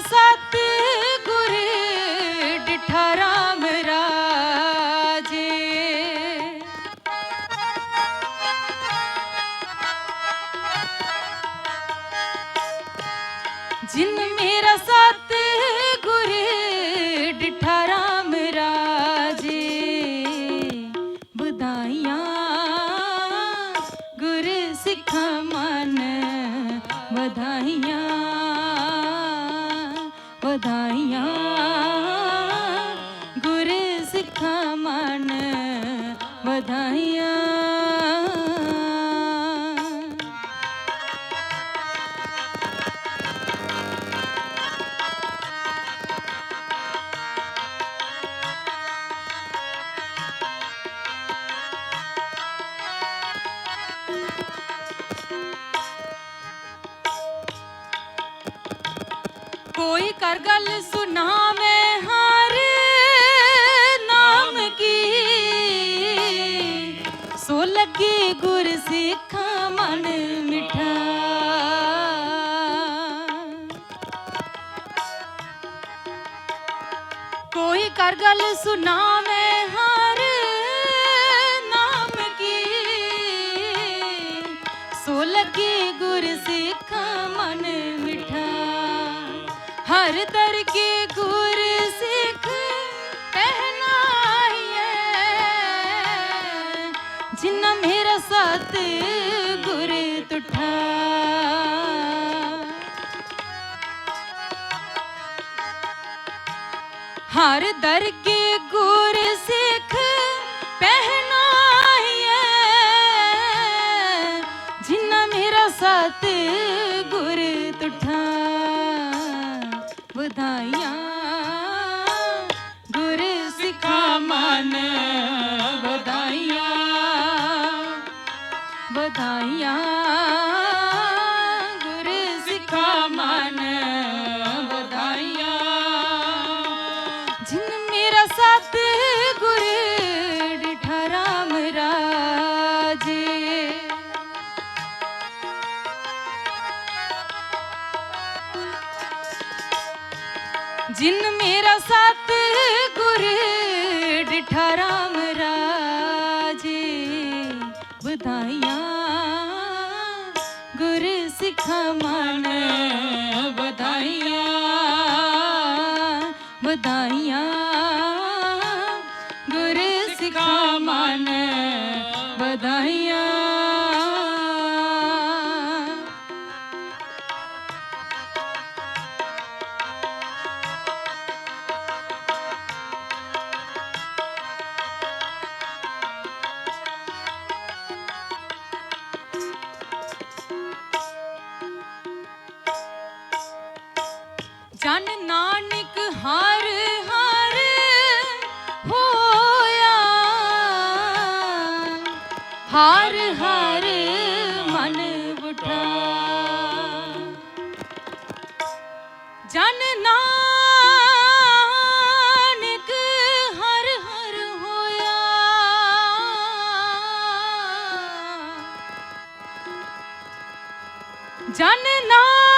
ਸਤ ਗੁਰ ਡਿਠਾ ਰਾਮ ਰਾਜੇ। ਜਿਨ ਮੇਰਾ ਵਧਾਈਆਂ ਕੋਈ ਕਰ ਗੱਲ ਸੁਣਾਵੇ ਹਰ ਨਾਮ ਕੀ? ਸੋ ਲੱਗੀ ਗੁਰ ਸਿੱਖਾਂ ਮਨ ਮਿਠਾ। ਕੋਈ ਕਰ ਗੱਲ ਸੁਣਾਵੇ ਹਰ ਨਾਮ ਕੀ? ਸੋ ਲੱਗੀ ਗੁਰ ਹਰ ਦਰ ਕੇ ਗੁਰ ਸਿੱਖ ਪਹਿਨਾਈਏ ਜਿਨ੍ਹਾਂ ਮੇਰਾ ਸਤ ਗੁਰ ਤੁਠਾ। ਹਰ ਦਰ ਕੇ ਗੁਰ ਸਿੱਖ ਪਹਿਨਾਈਏ ਜਿਨ੍ਹਾਂ ਮੇਰਾ ਸਤ ਗੁਰ ਤੁਠਾ। ਵਧਾਈਆਂ। ਗੁਰ ਸਿੱਖਾ ਮਨ ਵਧਾਈਆਂ। ਵਧਾਈਆਂ ਜਿਨ ਮੇਰਾ ਸਤ ਗੁਰ ਡਿਠਾ ਰਾਮ ਰਾਜੇ ਵਧਾਈਆਂ ਗੁਰ ਸਿੱਖ ਮਨ ਵਧਾਈਆਂ ਵਧਾਈਆਂ ਜਨ ਨਾਨਕ ਹਰ ਹਰ ਹੋਇਆ। ਹਰ ਹਰ ਮਨ ਉਠਾ ਜਨ ਨਾਨਕ ਹਰ ਹਰ ਹੋਇਆ। ਜਨ ਨਾਨਕ